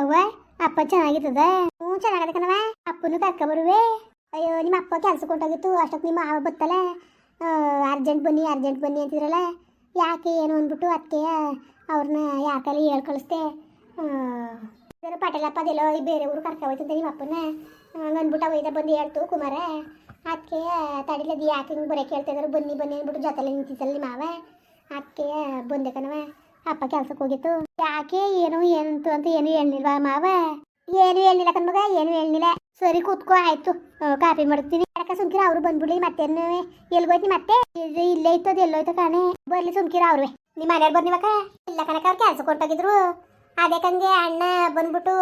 ಅವ್ವ, ಅಪ್ಪ ಚೆನ್ನಾಗಿರ್ತದ ಹ್ಞೂ, ಚೆನ್ನಾಗದ ಕಣವ ಅಪ್ಪನು ಕರ್ಕ ಬರುವೆ. ಅಯ್ಯೋ, ನಿಮ್ಮ ಅಪ್ಪ ಕೆಲ್ಸಕ್ಕೆ ಹೊಂಟೋಗಿತ್ತು, ಅಷ್ಟೊತ್ತು ನಿಮ್ಮ ಮಾವ ಬತ್ತಲ್ಲ. ಅರ್ಜೆಂಟ್ ಬನ್ನಿ ಅರ್ಜೆಂಟ್ ಬನ್ನಿ ಅಂತಿದ್ರಲ್ಲ. ಯಾಕೆ ಏನು ಅಂದ್ಬಿಟ್ಟು ಅದಕ್ಕೆ ಅವ್ರನ್ನ ಯಾಕಲ್ಲಿ ಹೇಳ್ ಕಳಿಸ್ದೆ? ಪಟೇಲಪ್ಪ ಅದೆಲ್ಲೋ ಬೇರೆ ಊರು ಕರ್ಕ ಹೋಯ್ತಂತೆ ನಿಮ್ಮ ಅಪ್ಪನ ಅಂದ್ಬಿಟ್ಟು ಅವೈದ ಬಂದು ಹೇಳ್ತು ಕುಮಾರ. ಅದಕ್ಕೆ ತಡಿಲದು ಯಾಕೆ ಹಿಂಗೆ ಬರೋಕೆ ಹೇಳ್ತಾ ಇದ್ದಾರೆ ಬನ್ನಿ ಬನ್ನಿ ಅಂದ್ಬಿಟ್ಟು ಜೊತೆಲೆ ನಿಂತಿದ್ದಲ್ಲ ನಿಮ್ಮ ಮಾವ. ಅದಕ್ಕೆ ಬಂದೆ ಕಣವ ಅಪ್ಪ ಕೆಲ್ಸಕ್ಕೆ ಹೋಗಿತ್ತು. ಯಾಕೆ ಏನು ಏನಂತು ಅಂತ ಏನು ಹೇಳಿಲ್ವಾ ಮಾವ? ಏನು ಹೇಳಿಲ್ಲ ಕಣ್ಮಗ ಏನು ಹೇಳಿಲ್ಲ ಸರಿ ಕೂತ್ಕೋ, ಆಯ್ತು. ಕಾಫಿ ಮಾಡ್ತೀನಿ. ಯಾಕೆ ಸುಮ್ಕಿರ, ಅವ್ರು ಬಂದ್ಬಿಡ್ಲಿ, ಮತ್ತೇನು? ಎಲ್ಗೋಯ್ತಿ ಮತ್ತೆ? ಇದು ಇಲ್ಲೇ ಇತ್ತು ಅದು ಎಲ್ಲೋಯ್ತು ಕಾಣೆ. ಬರ್ಲಿ ಸುಮ್ಕಿರ ಅವ್ರು. ನಿಮ್ಮ ಮನೆಯವ್ರು ಬರ್ನಿವಕ್ಕ ಇಲ್ಲ ಕಣಕ ಅವ್ರು ಕೆಲ್ಸ ಅದೇ ಅದಕ್ಕಂಗೆ ಅಣ್ಣ ಬಂದ್ಬಿಟ್ಟು,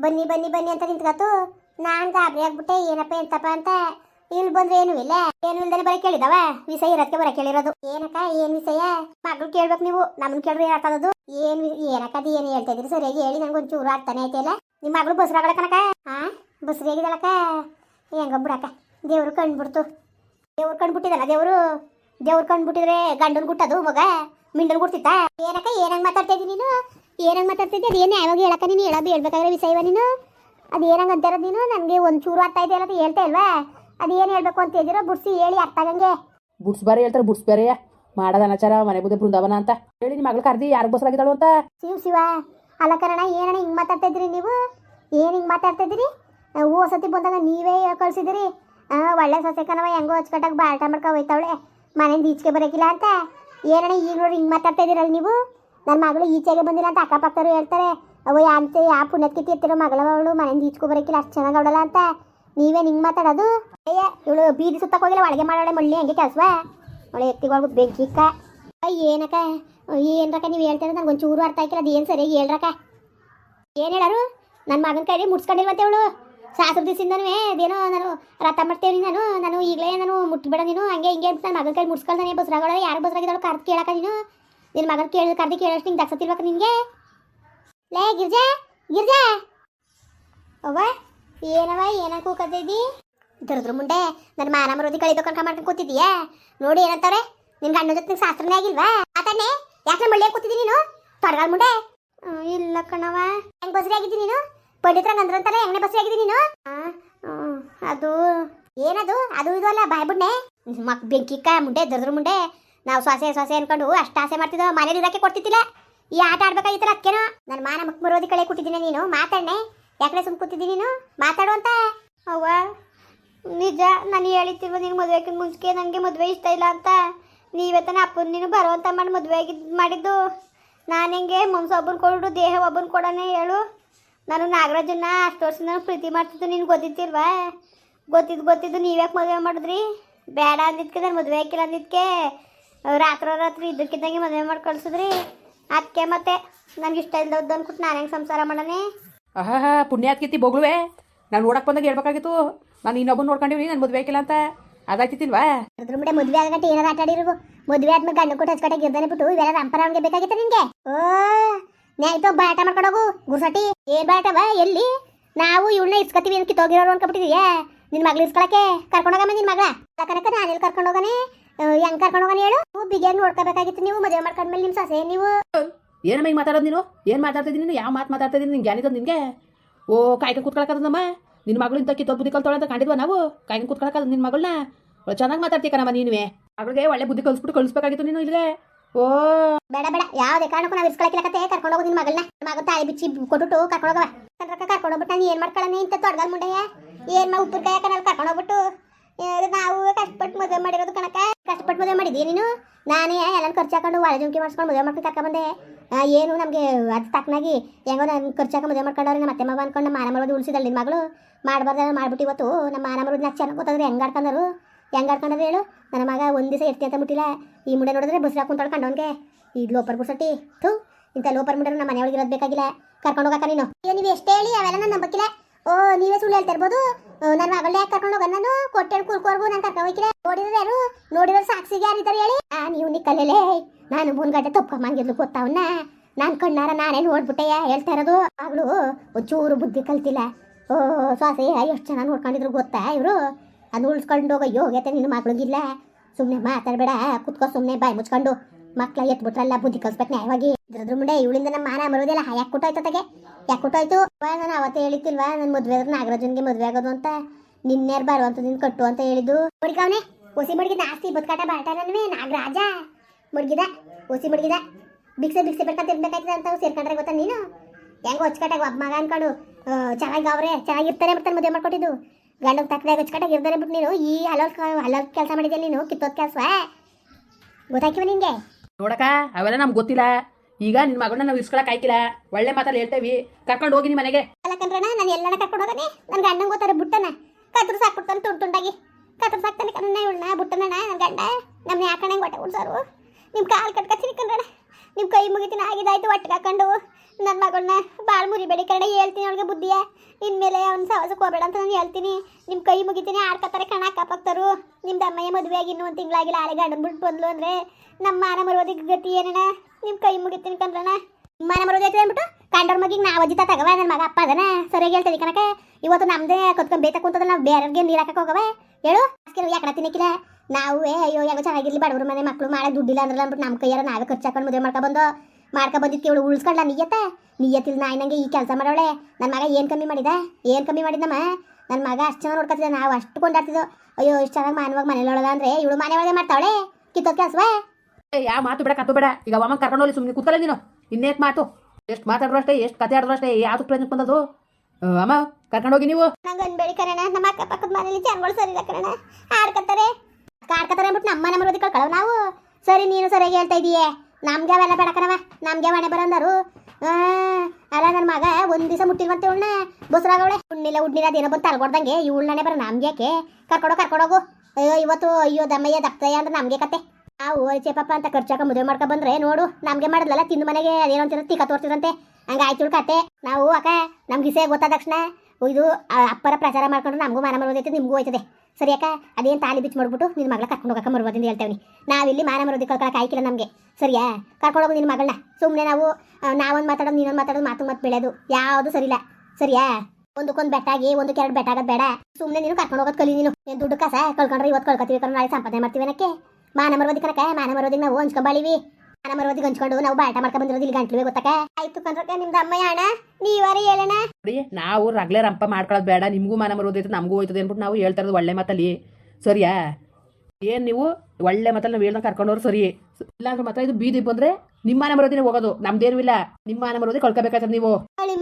ಬನ್ನಿ ಬನ್ನಿ ಬನ್ನಿ ಅಂತ ನಿಂತ್ಕತ್ತು. ನಾನು ಗಾಬರಿ ಆಗ್ಬಿಟ್ಟೆ, ಏನಪ್ಪ ಎಂತಪ್ಪ ಅಂತ. ಇಲ್ಲಿ ಬಂದ್ರೆ ಏನು ಇಲ್ಲ? ಏನು ಇಲ್ದರೆ ಬರೀ ಕೇಳಿದವ ವಿಷಯ ಇರಕ್ಕೆ ಬರ ಕೇಳಿರೋದು ಏನಕ್ಕ, ಏನ್ ವಿಷಯ? ಮಗಳು ಕೇಳ್ಬೇಕು ನೀವು, ನಮ್ಮನ್ ಕೇಳ್ರಿ ಹೇಳ್ತದದು ಏನ್ ಏನಕ್ಕದ ಏನು ಹೇಳ್ತಾ ಇದ್ರಿ ಸರಿಯಾಗಿ ಹೇಳಿ, ನಂಗೆ ಚೂರು ಅರ್ಥನೇ ಇಲ್ಲ ನಿಮ್ಮ ಮಗಳು ಬಸ್ರಾಗಳ ಕನಕ ಹಾ ಹೇಗಿದಳಕ್ಕ ಹೆಂಗ ಬಿಡಕ್ಕ ದೇವ್ರು ಕಂಡ್ಬಿಡ್ತು ದೇವ್ರು ಕಂಡ್ಬಿಟ್ಟಿದಲ್ಲ ದೇವ್ರು? ದೇವ್ರು ಕಂಡ್ಬಿಟ್ಟಿದ್ರೆ ಗಂಡನ್ ಗುಟ್ಟದು ಮಗ? ಮಿಂಡನ್ ಗುಡ್ತಿತ್ತ? ಏನಕ್ಕ, ಏನಂಗ್ ಮಾತಾಡ್ತಾ ಇದೀನಿ ನೀನು? ಏನಂಗ್ ಮಾತಾಡ್ತಿದ್ದೆ ಅದು ಏನು ಯಾವಾಗ ಹೇಳಕ್ಕ ನೀನು? ಹೇಳೋದು ಹೇಳ್ಬೇಕಾದ್ರೆ ವಿಷಯವ ನೀನು? ಅದು ಏನಂಗ್ ನೀನು? ನನಗೆ ಚೂರು ಆಗ್ತಾ ಇದೆಯಲ್ಲ ಹೇಳ್ತಾ ಇಲ್ವಾ? ಅದು ಏನು ಹೇಳ್ಬೇಕು ಅಂತ ಇದ್ದೀರೋ ಬುಡ್ಸಿ ಹೇಳಿ ಅರ್ಥ ಆಗಂಗೆ. ಬುಡ್ಸ್ ಬಾರಿ ಹೇಳ್ತಾರೆ ಬುಡ್ಸ್ ಬೇರೆ. ಮಾಡದ ಅನಾಚಾರ ಮನೆ ಬುದ್ಧ ಬೃಂದಾವನ ಅಂತ. ಹೇಳಿ ನಿಮ್ಮ ಮಗಳು ಕರ್ದಿ ಯಾರಿಗೆ ಬಸ್ರಾಗಿದ್ದಾಳು ಅಂತ? ಶಿವ ಶಿವ. ಅಲಕರಣ ಕಣ ಏನಣ್ಣ ಹಿಂಗೆ ಮಾತಾಡ್ತಾ ಇದ್ರಿ ನೀವು? ಏನು ಹಿಂಗೆ ಮಾತಾಡ್ತಾ ಇದ್ದೀರಿ ಹೂ ಸತಿ ಬಂದಾಗ ನೀವೇ ಕಳ್ಸಿದಿರಿ. ಒಳ್ಳೆ ಸೊಸೆ ಕಣವ ಹೆಂಗೋ ಅಚ್ಚುಕಟ್ಟಾಗಿ ಬಾಳ್ಟ ಮಾಡ್ಕೊ ಹೋಯ್ತಾವಳೆ. ಮನೆಯಿಂದ ಈಚೆಗೆ ಬರೋಕಿಲ್ಲ ಅಂತ. ಏನಣ್ಣ ಈಗ ನೋಡಿ ಹಿಂಗೆ ಮಾತಾಡ್ತಾ ಇದ್ದೀರಲ್ಲ ನೀವು? ನನ್ನ ಮಗಳು ಈಚೆಗೆ ಬಂದಿಲ್ಲ ಅಂತ ಅಕ್ಕಪಕ್ಕರು ಹೇಳ್ತಾರೆ. ಅವ ಯಾಂತೆ ಯಾ ಪುಣ್ಯಕ್ಕೆ ತೀರ್ತಿರೋ ಮಗಳವಳು ಮನೆಯಿಂದ ಈಚ್ಕೊ ಬರೋಕಿಲ್ಲ ಅಷ್ಟು ಚೆನ್ನಾಗಿ ಅವಳಲ್ಲ ಅಂತ. ನೀವೇನು ನಿಂಗೆ ಮಾತಾಡೋದು? ಅಯ್ಯ ಇವಳು ಬೀದಿ ಸುತ್ತಕ್ಕೆ ಹೋಗಿಲ್ಲ ಒಳಗೆ ಮಾಡೋಳೆ ಮಳ್ಳಿ, ಹಂಗೆ ಕೆಲಸ ಅವಳು ಎತ್ತಿಗೊಳ್ಬಿಟ್ಟು ಬೆಂಕಿಕ್ಕ ಏನಕ್ಕ? ಏನ್ರಕ್ಕ ನೀವು ಹೇಳ್ತಾರೆ ನಂಗೆ ಒಂಚೂರು ಅರ್ಥ ಆಯ್ಕಿಲ್ಲ ಅದು ಏನು ಸರಿಯಾಗಿ ಹೇಳ್ರಕ್ಕ ಏನು ಹೇಳಾರು? ನನ್ನ ಮಗನ ಕೈಲಿ ಮುಟ್ಸ್ಕೊಂಡಿಲ್ವಂತೆ ಅವಳು ಶಾಸ್ತ್ರ ದಿವಸದಿಂದನೂ ಅದೇನೋ ನಾನು ರಥ ಮಾಡ್ತೇವೆ ನಾನು ನಾನು ಈಗಲೇ ನಾನು ಮುಟ್ಬಿಡ ನೀನು, ಹಂಗೆ ಹಿಂಗೆ ಅಂತ ನನ್ನ ಮಗನ ಕೈ ಮುಟ್ಸ್ಕೊಳ್ತಾನೆ ಬಸ್ರಾಗಳ, ಯಾರು ಬಸ್ರಾಗಿದ್ದಾಳು ಕರ್ದು ಕೇಳಕ್ಕ ನೀನು? ನಿನ್ನ ಮಗನ ಕೇಳಿ, ಕರ್ದು ಕೇಳಷ್ಟು ನಿಂಗೆ ದಕ್ಸತಿರ್ಬೇಕು ನಿನಗೆ? ಲೇ, ಗಿರ್ಜಾ ಗಿರ್ಜಾ! ಅವ್ವ? ಏನವ ಏನ ಕೂಕತ್ತಿದ್ದಿ ದುರ್ದ್ರ ಮುಂಡೆ ನನ್ನ ಮಾನ ಮರೋದಿ ಕಳಿಬೇಕು ಅನ್ಕ ಮಾಡ್ಕೊಂಡು ಕೂತಿದ್ದೀಯಾ? ನೋಡಿ ಏನಂತಾರೆ ನಿನ್ ಗಂಡ ಜೊತೆ ಶಾಸ್ತ್ರನೇ ಆಗಿಲ್ವಾ? ಆತಣ್ಣೆ, ಯಾಕೆ ಮಳ್ಳಿ ಕೂತಿದ್ದಿ ನೀನು? ತೊಡಗಾಲ್ ಮುಂಡೆ. ಇಲ್ಲ ಕಣವ ಹೆಂಗ್ ಬಸ್ರಿ ಆಗಿದ್ದಿ ನೀನು? ಪಂಡಿತರ ನಂದ್ರಂತಾರೆ ಹೆಂಗನೆ ಬಸ್ರಿ ಆಗಿದ್ದಿ ನೀನು? ಅದು, ಏನದು? ಅದು ಇದು ಅಲ್ಲ ಬಾಯ್ಬುಡ್ನೆ ಮಕ್ ಬೆಂಕಿಕ್ಕ ಮುಂಡೆ, ದರದ್ರ ಮುಂಡೆ. ನಾವು ಸೊಸೆ ಸೊಸೆ ಅನ್ಕೊಂಡು ಅಷ್ಟು ಆಸೆ ಮಾಡ್ತಿದ್ದೋ, ಮನೇಲಿ ಇದಕ್ಕೆ ಕೊಡ್ತಿದ್ದಿಲ್ಲ. ಈ ಆಟ ಆಡ್ಬೇಕಾಗಿತ್ತಲ್ಲ ಅದಕ್ಕೇನೋ ನನ್ನ ಮಾನ ಮಕ್ ಮರೋದಿ ಕಳೆ ಕೊಟ್ಟಿದ್ದೀನಿ ನೀನು ಮಾತಾಡ್ನೆ ಯಾಕಡೆ ಸುಮ್ ಕೂತಿದ್ದೀನಿ ನೀನು? ಮಾತಾಡು ಅಂತ. ಅವ್ವ, ನಿಜ, ನಾನು ಹೇಳಿತ್ತಿರುವ ನೀನು ಮದುವೆಗೆ ಮುಂಚೆ ನನಗೆ ಮದುವೆ ಇಷ್ಟ ಇಲ್ಲ ಅಂತ. ನೀವೇ ಅಪ್ಪನ ನೀನು ಬರುವಂತ ಮಾಡಿ ಮದುವೆ ಆಗಿದ್ದು ಮಾಡಿದ್ದು. ನಾನು ಹೆಂಗೆ ಮನ್ಸು ಒಬ್ಬನ ಕೊಡು ದೇಹ ಒಬ್ಬನ ಕೊಡೋಣ ಹೇಳು. ನಾನು ನಾಗರಾಜನ್ನ ಅಷ್ಟು ವರ್ಷ ನಾನು ಪ್ರೀತಿ ಮಾಡ್ತಿದ್ದು ನೀನು ಗೊತ್ತಿತ್ತಿಲ್ವಾ? ಗೊತ್ತಿದ್ದು ಗೊತ್ತಿದ್ದು ನೀವ್ಯಾಕೆ ಮದುವೆ ಮಾಡಿದ್ರಿ? ಬೇಡ ಅಂದಿದ್ಕೆ, ನಾನು ಮದುವೆ ಹಾಕಿಲ್ಲ ಅಂದಿದ್ಕೆ. ರಾತ್ರಿ ರಾತ್ರಿ ಇದ್ದಕ್ಕಿದ್ದಂಗೆ ಮದುವೆ ಮಾಡಿ ಕಳ್ಸಿದ್ರಿ. ಅದಕ್ಕೆ ಮತ್ತೆ, ನನಗೆ ಇಷ್ಟ ಇಲ್ಲದದ್ದು ಅಂದ್ಬಿಟ್ಟು ನಾನು ಹೆಂಗೆ ಸಂಸಾರ ಮಾಡೋಣ ಆಹಾ ಪುಣ್ಯಾತ್ಕಿತಿ ಬೊಗಳುವೆ. ನಾನು ನೋಡಕ್ ಬಂದಾಗ ಹೇಳ್ಬೇಕಾಗಿತ್ತು. ನಾನು ಇನ್ನೊಬ್ಬನ ನೋಡ್ಕೊಂಡಿವ್ನಿ, ನಾನು ಮದುವೆ ಹಾಕಿಲ್ಲ ಅಂತ. ಅದಾಗ್ತಿತ್ತಿಲ್ವಾ ಅದ್ರ ಬಿಡ ಮದ್ವೆ ಏನಾರ ಆಟ ಆಡಿರು ಮದ್ವೆ ಆದ್ಮೇಲೆ ಗಂಡು ಕೊಟ್ಟು ಹಚ್ಕಟ್ಟಾಗಿ ಇರ್ದಾನೆ ಬಿಟ್ಟು, ಇವೆಲ್ಲ ರಂಪರಾವಣಿಗೆ ಬೇಕಾಗಿತ್ತು ನಿನ್ಗೆ ಓ ನ್ಯಾಯ್ತು ಬಾಟ ಮಾಡ್ಕೊಂಡೋಗು ಗುರ್ಸಟಿ ಏನ್ ಬಾಟವ ಎಲ್ಲಿ? ನಾವು ಇವಳನ್ನ ಇಸ್ಕತೀವಿ ಅಂತ ಕಿತ್ತೋಗಿರೋರು ಅನ್ಕೊಬಿಟ್ಟಿದೀಯಾ ನಿನ್ ಮಗ್ಳು ಇಸ್ಕೊಳಕ್ಕೆ? ಕರ್ಕೊಂಡೋಗಮ್ಮ ನಿನ್ ಮಗ ಕನಕ, ನಾನು ಎಲ್ಲಿ ಕರ್ಕೊಂಡೋಗನೆ ಹೆಂಗ್ ಕರ್ಕೊಂಡೋಗನೆ ಹೇಳು? ಬಿಗಿಯಾಗಿ ನೋಡ್ಕೋಬೇಕಾಗಿತ್ತು ನೀವು, ಮದುವೆ ಮಾಡ್ಕೊಂಡ್ಮೇಲೆ ನಿಮ್ ಸೊಸೆ ನೀವು? ಏನಮ್ಮ ಹಿಂಗೆ ಮಾತಾಡೋದು ನೀನು? ಏನು ಮಾತಾಡ್ತಿದ್ದೀನಿ ನೀನು? ಯಾವ ಮಾತು ಮಾತಾಡ್ತಿದ್ದೀನಿ ನಿಂಗೆ? ಜ್ಞಾನಿದ್ದು ನಿನಗೆ ಓ ಕಾಯ್ಕ ಕೂತ್ಕೊಳಕದಮ್ಮ ನಿನ್ನ ಮಗಳು ಇಂಥ ಕಿತ್ತೋ ಬುದ್ಧಿ ಕಲ್ತೋಳ ಅಂತ ಕಂಡಿದ್ವಾ ನಾವು? ಕಾಯ್ಕ ಕೂತ್ಕೊಳಕದ ನಿನ್ನ ಮಗಳನ್ನ ಚೆನ್ನಾಗಿ ಮಾತಾಡ್ತೀಯ ಕಣಮ್ಮ ನೀನುವೆ ಮಗಳಿಗೆ ಒಳ್ಳೆ ಬುದ್ಧಿ ಕಲಿಸ್ಬಿಟ್ಟು ಕಳಿಸ್ಬೇಕಾಗಿತ್ತು ನೀನು ಇಲ್ಲಿಗೆ. ಓ. ಬೇಡ ಬೇಡ. ಯಾವುದೇ ಕಾರಣಕ್ಕೂ ನಾವು ಇಸ್ಕೊಳಕಿಲ್ಲ ಕರ್ಕೊಂಡು ಕರ್ಕೊಂಡೋಗು ನಿನ್ನ ಮಗಳನ್ನ ಮಗ ತಾಳಿ ಬಿಚ್ಚಿ ಕೊಟ್ಬಿಟ್ಟು ಕರ್ಕೊಂಡೋಗವ ಕರ್ಕೊಂಡು ಕರ್ಕೊಂಡೋಗ್ಬಿಟ್ಟು ನೀನು ಏನು ಮಾಡ್ಕೊಳ್ಳೋಣ ಇಂಥ ತೊಡಗಲ್ ಮುಂಡೆಯ? ಏನ್ ಮಾ ಕೈ ಕಣ್ಣಲ್ಲಿ ಕರ್ಕೊಂಡೋಗ್ಬಿಟ್ಟು ಏ, ನಾವು ಕಷ್ಟಪಟ್ಟು ಮದುವೆ ಮಾಡಿರೋದು ಕಣಕ ಕಷ್ಟಪಟ್ಟು ಮದುವೆ ಮಾಡಿದ್ಯಾ ನೀನು? ನಾನೇ ಎಲ್ಲ ಖರ್ಚು ಹಾಕೊಂಡು ಒಳ ಜುಮ್ಕಿ ಮಾಡಿಸ್ಕೊಂಡು ಮದುವೆ ಮಾಡ್ಕೊಂಡು ಕರ್ಕೊಂಬಂದೆ ಏನು ನಮಗೆ ಅದು ತಕ್ಕನಾಗಿ ಹೆಂಗೋ ನಾನು ಖರ್ಚು ಹಾಕೊಂಡು ಮದುವೆ ಮಾಡ್ಕೊಂಡವ್ರೆ ನಮ್ಮ ಅತ್ತೆ ಮಗ ಅನ್ಕೊಂಡು ನಮ್ಮ ಮಾನ ಉಳಿಸಿದಳು ನಿನ್ನ ಮಗಳು. ಮಾಡಬಾರ್ದು ಮಾಡ್ಬಿಟ್ಟು ಇವತ್ತು ನಮ್ಮ ಮಾನ ಮರೋದು ನಾ ಚೆನ್ನಾಗಿ ಗೊತ್ತಾದ್ರೆ ಹೆಂಗೆ ಆಡ್ಕೊಂಡರು ಹೆಂಗೆ ಆಡ್ಕೊಂಡ್ರೆ ಹೇಳು. ನನ್ನ ಮಗ ಒಂದು ದಿವಸ ಇರ್ತಿ ಅಂತ ಮುಟ್ಟಿಲ್ಲ. ಈ ಮುಂಡೆ ನೋಡಿದ್ರೆ ಬಸ್ ಹಾಕೊಂಡು ಕಂಡವನ್ಗೆ. ಈ ಲೋಪರ್ ಗುಡ್ಸಟ್ಟಿ ಥೂ, ಇಂಥ ಲೋಪರ್ ಮುಂಡೆ ನಮ್ಮ ಮನೆಯೊಳಗೆ ಇರೋದು ಬೇಕಾಗಿಲ್ಲ. ಕರ್ಕೊಂಡು ಹೋಗಕ್ಕ ನೀನು. ನೀವು ಎಷ್ಟೇ ಹೇಳಿ? ಅವೆಲ್ಲ ನಾನು ನಂಬಕ್ಕಿಲ್ಲ. ಓ, ನೀವೇ ಸುಳ್ಳು ಹೇಳ್ತಾ ಇರ್ಬೋದು? ನನ್ನ ಮಗಳ ಯಾಕೆ ಕರ್ಕೊಂಡು ಹೋಗ ನಾನು? ಕೊಟ್ಟೆ ಕುಲ್ಕೋರ್ಗು ನಾನು ಕರ್ಕೊಂಡು ಹೋಗಿರ ನೋಡಿದ್ರೆ ಯಾರು? ನೋಡಿದ್ರೆ ಸಾಕ್ಷಿಗೆ ಯಾರಿದ್ದಾರೆ ಹೇಳಿ? ಆ, ನೀವು ನಿಕ್ಕಲ್ಲೇ ನಾನು ಮುಂದ್ಗಡೆ ತಪ್ಕೊಂಬಂಗಿದ್ಲು ಗೊತ್ತವನ್ನ ನಾನು ಕಣ್ಣಾರ ನಾನೇ ನೋಡ್ಬಿಟ್ಟೆಯ ಹೇಳ್ತಾ ಇರೋದು. ಅವಳು ಒಂಚೂರು ಬುದ್ಧಿ ಕಲ್ತಿಲ್ಲ. ಓ ಸ್ವಾಸೆ ಎಷ್ಟು ಚೆನ್ನಾಗಿ ನೋಡ್ಕೊಂಡಿದ್ರು ಗೊತ್ತಾ ಇವರು? ಅದು ಉಳ್ಸ್ಕೊಂಡು ಹೋಗೋ ಯೋಗ್ಯತೆ ನಿನ್ನ ಮಗಳಿಗಿಲ್ಲ. ಸುಮ್ಮನೆ ಮಾತಾಡಬೇಡ, ಕುತ್ಕೋ ಸುಮ್ಮನೆ ಬಾಯಿ ಮುಚ್ಕೊಂಡು. ಮಕ್ಳ ಎತ್ಬಿಟ್ರಲ್ಲ ಬುದ್ಧಿ ಕಲ್ಸ್ಬೇಕು ನ್ಯಾಯವಾಗಿ ಇದ್ರದ್ರ ಮುಂದೆ ಇವಳಿಂದ ನಮ್ಮ ಮಾನ ಮರೋದಿಲ್ಲ ಯಾಕೆ ಕೊಟ್ಟೋಯ್ತು ತಗೆ ಯಾಕೆ ಕೊಟ್ಟೋಯ್ತು? ನಾನು ಅವತ್ತೇ ಹೇಳಿತ್ತಿಲ್ವಾ ನನ್ನ ಮದ್ವೆ ಆದ್ರೆ ನಾಗರಾಜನ್ಗೆ ಮದ್ವೆ ಆಗೋದು ಅಂತ? ನಿನ್ನೇರ್ ಅಂತ ನಿನ್ ಕಟ್ಟು ಅಂತ ಹೇಳಿದ್ದು. ಹುಡುಗವನೆ ಹುಸಿ ಮಡಗಿದ ಆಸ್ತಿ ಬದುಕಾಟ ಬಾಟಾರನ್ವೇ ನಾಗರಾಜ? ಮುಡ್ಗಿದ ಹುಸಿ ಮುಡ್ಗಿದ. ಬಿಕ್ಸೆ ಬಿಕ್ಸೆ ಬೇಕಂತ ಇರ್ಬೇಕಾಯ್ತದ ಅಂತ ಸೇರ್ಕೊಂಡ್ರೆ ಗೊತ್ತಾ ನೀನು? ಹೆಂಗೋ ಹೊಚ್ಕಟ್ಟಾಗ ಒಬ್ಬ ಮಗ ಅನ್ಕೊಂಡು ಚೆನ್ನಾಗಿ ಅವ್ರೆ ಚೆನ್ನಾಗಿರ್ತಾರೆ ಮತ್ತೆ ಮದುವೆ ಮಾಡ್ಕೊಟ್ಟಿದ್ದು. ಗಂಡನ ತಕ್ಕದಾಗ ಹೊಚ್ಕಟ್ಟಾಗ ಇರ್ತಾರೆ ಬಿಟ್ಟು ನೀನು. ಈ ಹಲವು ಹಲವು ಕೆಲಸ ಮಾಡಿದ್ಯಾ ನೀನು? ಕಿತ್ತೋದ್ ಕೆಲಸ ಗೊತ್ತಾಕಿವ ನಿಂಗೆ? ನೋಡಕ್ಕ, ಅವೆಲ್ಲ ನಮ್ಗೆ ಗೊತ್ತಿಲ್ಲ. ಈಗ ನಿನ್ನ ಮಗಳನ್ನ ನಾವು ಇಸ್ಕೊಳಕ್ ಆಯ್ಕಿಲ್ಲ. ಒಳ್ಳೆ ಮಾತಲ್ಲಿ ಹೇಳ್ತೇವಿ. ಕರ್ಕೊಂಡು ಹೋಗಿ ನಿಮ್ಮ ಮನೆಗೆ. ಅಲ್ಲಕಂದ್ರಣ ನಾನು ಎಲ್ಲನ ಕರ್ಕೊಂಡು ಹೋಗನೆ ನನ್ನ ಗಂಡಂಗೆ ಗೊತ್ತಾರೆ ಬುಟ್ಟನ. ಕತ್ರ ಸಾಕ್ಬಿಡ್ತಾನೆ ತುಂಡು ತುಂಡಾಗಿ. ಕತ್ರ ಸಾಕ್ತಾನೆ ಕಣ್ಣ ಇವಳನ್ನ ಬುಟ್ಟನ ನನ್ನ ಗಂಡ. ನಮ್ಮನ್ನ ಯಾಕಣ್ಣ ಹೊಟ್ಟೆ ಉಡ್ಸೋರು ನಿಮ್ಮ ಕಾಲು ಕಟ್ಕೊತೀನಿ ಕಣ್ರಣ ನಿಮ್ಮ ಕೈ ಮುಗಿತೀನಿ. ಆಗಿದಾಯ್ತು, ಒಟ್ಟಿಗೆ ಹಾಕೊಂಡು. ನನ್ನ ಮಗಳನ್ನ ಭಾಳ ಮುರಿಬೇಡಿ ಕಣ ಹೇಳ್ತೀನಿ ಅವಳಿಗೆ ಬುದ್ಧಿಯ. ಇನ್ಮೇಲೆ ಅವ್ನ ಸಹಸಕ್ಕೆ ಹೋಗ್ಬೇಡ ಅಂತ ನಾನು ಹೇಳ್ತೀನಿ. ನಿಮ್ಮ ಕೈ ಮುಗಿತೀನಿ ಆಡ್ಕೊತಾರೆ ಕಣ ಹಾಕಪ್ಪಾಕ್ತಾರು ನಿಮ್ದು ಅಮ್ಮಯ್ಯ ಮದುವೆಯಾಗಿ ಇನ್ನೂ ಒಂದು ತಿಂಗಳಾಗಿಲ್ಲ, ಆಳೆ ಗಂಡನ ಬಿಟ್ಟು ಬಂದ್ಲು ಅಂದರೆ ನಮ್ಮ ಮಾನ ಮರುವುದಕ್ಕೆ ಗತಿ ಏನಣ್ಣ? ನಿಮ್ಮ ಕೈ ಮುಗಿತೀನಿ ಕಂದ್ರಣ ಮಾನ ಮರೋದು ಅಂದ್ಬಿಟ್ಟು ಕಂಡೋರ್ ಮಗಿಗೆ ನಾವು ಅಜಿತ ತಗವ ನನ್ನ ಮಗ ಅಪ್ಪ ಅದನ್ನ ಸರಿಯಾಗಿ ಹೇಳ್ತದೆ ಕಣಕ ಇವತ್ತು ನಮ್ದೇ ಕತ್ಕೊಂಡು ಬೇತ ಕುಂತದ, ನಾವು ಬೇರೆಯವ್ರಿಗೆ ನೀರು ಹಾಕಕ್ಕೆ ಹೋಗವ? ಹೇಳು. ಯಾಕಡ ತಿನ್ನಕ್ಕಿಲ್ಲ ನಾವು, ಅಯ್ಯೋ ಯಾಕೋ ಚೆನ್ನಾಗಿರ್ಲಿ, ಬಡವ್ರ ಮನೆ ಮಕ್ಕಳು ಮಾಡೋ ದುಡ್ಡಿಲ್ಲ ಅಂದ್ರೆ ಅಂದ್ಬಿಟ್ಟು ನಮ್ಮ ಕೈಯಾರ ನಾವೇ ಖರ್ಚು ಹಾಕೊಂಡು ಮದುವೆ ಮಾಡ್ಕೊ ಬಂದು. ಮಾಡ್ಕೊ ಬಂದಿದ್ದು ಇವಳು ಉಳಿಸ್ಕೊಂಡ್ಲ ನಿಯತ್ತ? ನೀಯತ್ತಿಲ್ಲ ನಾ ನಂಗೆ ಈ ಕೆಲಸ ಮಾಡೋಳೆ. ನನ್ನ ಮಗ ಏನು ಕಮ್ಮಿ ಮಾಡಿದ? ಏನು ಕಮ್ಮಿ ಮಾಡಿದಮ್ಮ ನನ್ನ ಮಗ ಅಷ್ಟು ಚೆನ್ನಾಗಿ ನೋಡ್ಕೊತಿದ್ದೆ. ನಾವು ಅಷ್ಟು ಕೊಂಡಾಡ್ತಿದ್ದೋ. ಅಯ್ಯೋ ಇಷ್ಟು ಚೆನ್ನಾಗಿ ಮಾನವಾಗ ಮನೇಲೊಳಗ ಅಂದ್ರೆ ಇವಳು ಮನೆ ಒಳಗೆ ಮಾಡ್ತಾವಳೆ. ಕಿತ್ತೋದ್ ಏ ಯಾವ ಮಾತು ಬೇಡ ಕತ್ತು ಬೇಡ. ಈಗ ಅವಮ್ಮ ಕರ್ಕೊಂಡು ಹೋಗಿ ಸುಮ್ಮನೆ ಕೂತ್ಕೊಳ್ಳಿ ನೀನು. ಇನ್ನೇಕ್ ಮಾತು. ಎಷ್ಟು ಮಾತಾಡಿದ್ರು ಅಷ್ಟೇ ಎಷ್ಟು ಕತೆ ಆಡಿದ್ರು ಅಷ್ಟೇ ಯಾವ್ದು ಪ್ರಯತ್ನ ಬಂದದು ಅಮ್ಮ ಕರ್ಕೊಂಡು ಹೋಗಿ ನೀವು. ನಂಗೆ ಅನ್ಬೇಡಿ ಕಣ ನಮ್ಮ ಅಕ್ಕ ಪಕ್ಕದ ಮನೇಲಿ ಜನಗಳು ಸರಿ ಇಲ್ಲ ಕಣ ಆಡ್ಕತ್ತಾರೆ. ಆಡ್ಕತ್ತಾರೆ ಅಂದ್ಬಿಟ್ಟು ನಮ್ಮ ಮನೆ ಮರೋದಿ ಕಳ್ಕೊಳ್ಳೋ ನಾವು. ಸರಿ ನೀನು ಸರಿಯಾಗಿ ಹೇಳ್ತಾ ಇದೀಯೇ? ನಮ್ಗೆ ಅವೆಲ್ಲ ಬೇಡ ಕಣವ ನಮ್ಗೆ ಮನೆ ಬರಂದರು ಅಲ್ಲ ನನ್ನ ಮಗ ಒಂದ್ ದಿವಸ ಮುಟ್ಟಿಲ್ವಂತೆ ಇವಳನ್ನ ಬಸ್ರಾಗವಳೆ. ಉಣ್ಣಿಲ್ಲ ಉಣ್ಣಿಲ್ಲ, ಅದೇನೋ ಬಂದು ತಲ್ಗೊಡ್ದಂಗೆ ನಾನೇ ಬರ ನಮ್ಗೆ ಯಾಕೆ? ಕರ್ಕೊಡೋ ಕರ್ಕೊಡೋಗು ಅಯ್ಯೋ, ಇವತ್ತು ಅಯ್ಯೋ ದಮ್ಮಯ್ಯ, ದಪ್ತಯ್ಯ ಅಂದ್ರೆ ನಮ್ಗೆ ಕತೆ. ನಾವು ಚೇಪಪ್ಪ ಅಂತ ಖರ್ಚಾಕ ಮದುವೆ ಮಾಡ್ಕೊ ಬಂದ್ರೆ ನೋಡು, ನಮ್ಗೆ ಮಾಡಿದ್ಲಲ್ಲ ತಿಂದು ಮನೆಗೆ ಅದೇನೋ ಅಂತಿರೋ ತೀಕ ತೋರ್ತಿರಂತೆ ಹಂಗ ಆಯ್ತು ಕತೆ. ನಾವು ಅಕ್ಕ, ನಮ್ಗೆ ಇಸೆ ಗೊತ್ತಾದ ತಕ್ಷಣ. ಇದು ಅಪ್ಪರ ಪ್ರಚಾರ ಮಾಡ್ಕೊಂಡ್ರೆ ನಮಗೂ ಮನ ಮರೋದೈತೆ ನಿಮಗೂ ಹೋಯ್ತದೆ ಸರಿ ಅಕ್ಕ, ಅದೇನು ತಾಲಿ ಬಿಚ್ಚಿ ಮಾಡ್ಬಿಟ್ಟು ನಿನ್ನ ಮಗಳ ಕರ್ಕೊಂಡು ಹೋಗಕ್ಕೆ ಮರ್ಬೋದಿಂದ ಹೇಳ್ತೇವೆ ನಾವಿಲ್ಲಿ ಮಾನ ಮರೋದಿ ಕಳ್ಕೊಳಕ್ಕೆ ಆಯ್ಕಿಲ್ಲ ನಮಗೆ. ಸರಿಯಾ? ಕರ್ಕೊಂಡು ಹೋಗು ನಿನ್ನ ಮಗಳನ್ನ. ಸುಮ್ಮನೆ ನಾವು ನಾವೊಂದು ಮಾತಾಡೋದು, ನೀನೊಂದು ಮಾತಾಡೋದು ಮಾತು ಮತ್ತೆ ಬೆಳೆಯೋದು ಯಾವುದು ಸರಿಲ್ಲ ಸರಿಯಾ? ಒಂದಕ್ಕೊಂದು ಬೆಟ್ಟಾಗಿ, ಒಂದಕ್ಕೆ ಎರಡು ಬೆಟ್ಟ ಆಗೋದು ಬೇಡ. ಸುಮ್ಮನೆ ನೀನು ಕರ್ಕೊಂಡು ಹೋಗೋದು ಕಲಿ ನೀನು. ಏನು ದುಡ್ಡು ಕಸ? ಕಳ್ಕೊಂಡ್ರೆ ಇವತ್ತು ಕಳ್ಕೊತೀವಿ ಕರ್ಕೊಂಡು ನಾಳೆ ಸಂಪಾದನೆ ಮಾಡ್ತೀವಿ ಏನಕ್ಕೆ? ಮಾನ ಮರೋದಿ ಕನಕ ಮಾನ ಮರೋದಿಗೆ ನಾವು ಹಂಚ್ಕೊಂಬಾಳಿವಿ ಮಾನ ಮರೋದಿಗೆ ಹಂಚ್ಕೊಂಡು ನಾವು ಬಾಟ ಮಾಡ್ಕೊಂಡು ಬಂದಿರೋದು ಇಲ್ಲಿ ಗಂಟ್ಲು ಗೊತ್ತಕ ಆಯ್ತು ಕಂದ್ರಕ ನಿಮ್ದು ಅಮ್ಮ ಅಣ್ಣ? ನೀವಾರ ಹೇಳಣ ನೋಡಿ ನಾವು ರಗ್ಲೆ ರಂಪ ಮಾಡ್ಕೊಳ್ಳೋದು ಬೇಡ ನಿಮಗೂ ಮಾನ ಮರೋದೈತೆ ನಮಗೂ ಹೋಯ್ತದೆ ಅಂದ್ಬಿಟ್ಟು ನಾವು ಹೇಳ್ತಾ ಇರೋದು ಒಳ್ಳೆ ಮಾತಲ್ಲಿ. ಸರಿಯಾ? ಏನು ನೀವು? ಒಳ್ಳೆ ಮಾತಲ್ಲಿ ನಾವು ಹೇಳ್ದಂಗೆ ಕರ್ಕೊಂಡವ್ರು ಸರಿ. ಇಲ್ಲಾಂದ್ರೆ ಮಾತ್ರ ಇದು ಬೀದಿ ಬಂದ್ರೆ ನಿಮ್ಮ ಮನೆ ಮರೋದಿನೇ ಹೋಗೋದು ನಮ್ದೇನು ಇಲ್ಲ. ನಿಮ್ಮ ಮನೆ ಮರೋದಿ ಕಳ್ಕೊಬೇಕಾಗ್ತದೆ ನೀವು.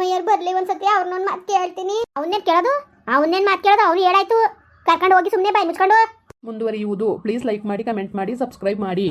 ಮೈಯರ್ ಬರ್ಲಿ ಒಂದ್ಸತಿ ಅವ್ರನ್ನೊಂದು ಮಾತು ಕೇಳ್ತೀನಿ. ಅವನ್ನೇನು ಕೇಳೋದು? ಅವನ್ನೇನು ಮಾತು ಕೇಳೋದು? ಅವ್ನು ಹೇಳಾಯ್ತು ಕರ್ಕೊಂಡು ಹೋಗಿ ಸುಮ್ಮನೆ ಬಾಯಿ ಮುಚ್ಕೊಂಡು. ಮುಂದುವರಿಯುವುದು. ಪ್ಲೀಸ್ ಲೈಕ್ ಮಾಡಿ ಕಮೆಂಟ್ ಮಾಡಿ ಸಬ್ಸ್ಕ್ರೈಬ್ ಮಾಡಿ.